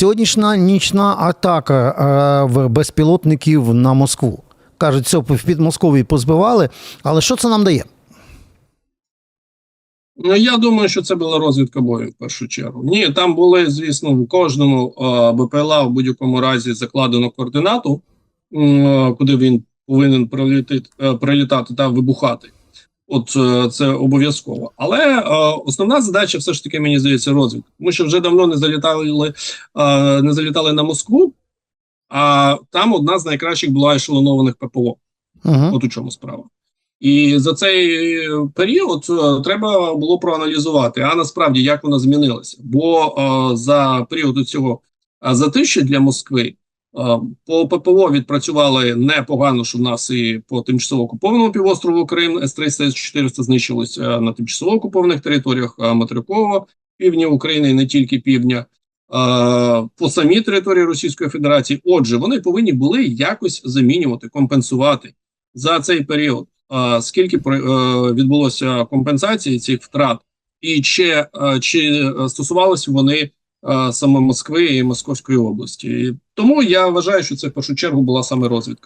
Сьогоднішня нічна атака е, безпілотників на Москву. Кажуть, це в Підмосков'ї позбивали. Але що це нам дає? Ну, я думаю, що це була розвідка бою в першу чергу. Ні, там були, звісно, в кожному е, БПЛА в будь-якому разі закладено координату, е, куди він повинен прилітати, прилітати та вибухати. От е, це обов'язково. Але е, основна задача, все ж таки, мені здається, розвідка. Тому що вже давно не залітали, е, не залітали на Москву, а там одна з найкращих була ешелонованих ППО. Угу. От у чому справа. І за цей період е, треба було проаналізувати, а насправді як вона змінилася. Бо е, за період цього е, для Москви по ППО відпрацювали непогано, що в нас і по тимчасово окупованому півострову Крим С-300, С-400 знищилися на тимчасово окупованих територіях е, материкового півдня України і не тільки півдня. е, По самій території Російської Федерації, отже, вони повинні були якось замінювати, компенсувати за цей період, скільки е, відбулося компенсації цих втрат, і чи, е, чи е, стосувалися вони е, саме Москви і Московської області. І тому я вважаю, що це в першу чергу була саме розвідка.